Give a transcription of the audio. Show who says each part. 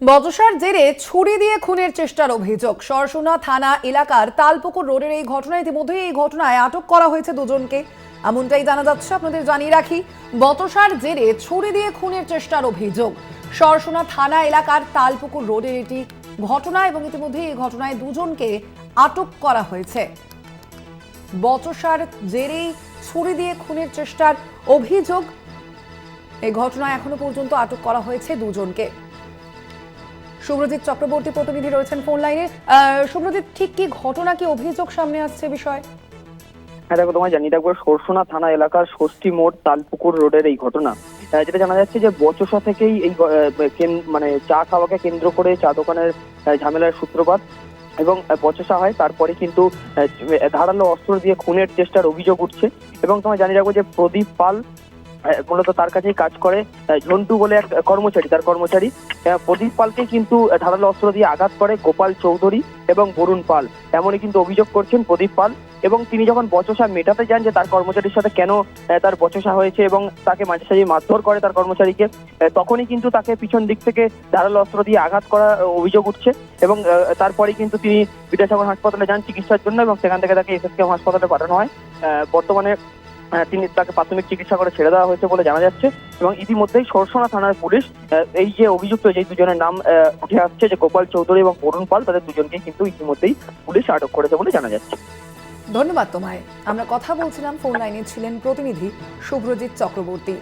Speaker 1: বচসার জেরে ছুরি দিয়ে খুনের চেষ্টার অভিযোগ। সরসোনা থানা এলাকার তালপুকুর রোডের এই ঘটনা ইতিমধ্যেই এই ঘটনায় আটক করা হয়েছে দুজনকে। এমনটাই জানা যাচ্ছে, আপনাদের জানিয়ে রাখি বতসার জেরে ছুরি দিয়ে খুনের চেষ্টার অভিযোগ। সরসোনা থানা এলাকার তালপুকুর রোডের এটি ঘটনা এবং ইতিমধ্যেই এই ঘটনায় দুজনকে আটক করা হয়েছে। বচসার জেরেই ছুরি দিয়ে খুনের চেষ্টার অভিযোগ। এই ঘটনায় এখনও পর্যন্ত আটক করা হয়েছে দুজনকে। শুভ্রজিৎ চক্রবর্তী প্রতিনিধি রয়েছেন ফোন লাইনে। শুভ্রজিৎ, ঠিক কি ঘটনা কি অভিযোগ সামনে আসছে বিষয়?
Speaker 2: হ্যাঁ দেখো, তোমায় জানিয়ে রাখব, সরসোনা থানা এলাকার ষষ্ঠী মোড় তালপুকুর রোডের এই ঘটনা। যেটা জানা যাচ্ছে যে বচসা থেকেই এই মানে চা খাওয়াকে কেন্দ্র করে চা দোকানের ঝামেলার সূত্রপাত এবং বচসা হয়। তারপরে কিন্তু ধারালো অস্ত্র দিয়ে খুনের চেষ্টার অভিযোগ উঠছে। এবং তোমায় জানিয়ে রাখব যে প্রদীপ পাল মূলত তার কাছেই কাজ করে। ঝন্টু বলে এক কর্মচারী, তার কর্মচারী। প্রদীপ পালকে কিন্তু ধারালো অস্ত্র দিয়ে আঘাত করে গোপাল চৌধুরী এবং বরুণ পাল। এমনই কিন্তু অভিযোগ করছেন প্রদীপ পাল। এবং তিনি যখন বচসা মেটাতে যান যে তার কর্মচারীর সাথে কেন তার বচসা হয়েছে এবং তাকে মাঝে সাঝে মারধর করে তার কর্মচারীকে তখনই কিন্তু তাকে পিছন দিক থেকে ধারালো অস্ত্র দিয়ে আঘাত করার অভিযোগ উঠছে। এবং তারপরে কিন্তু তিনি বিদ্যাসাগর হাসপাতালে যান চিকিৎসার জন্য এবং সেখান থেকে তাকে এসএসকেএম হাসপাতালে পাঠানো হয়। বর্তমানে তিনি তাকে প্রাথমিক চিকিৎসা করে ছেড়ে দেওয়া হয়েছে বলে জানা যাচ্ছে এবং ইতিমধ্যেই সরসোনা থানার পুলিশ এই যে অভিযুক্ত যে দুজনের নাম উঠে আসছে যে গোপাল চৌধুরী এবং বরুণ পাল, তাদের দুজনকে কিন্তু ইতিমধ্যেই পুলিশ আটক করেছে বলে জানা যাচ্ছে।
Speaker 1: ধন্যবাদ তোমায়। আমরা কথা বলছিলাম, ফোন লাইনে ছিলেন প্রতিনিধি শুভ্রজিৎ চক্রবর্তী।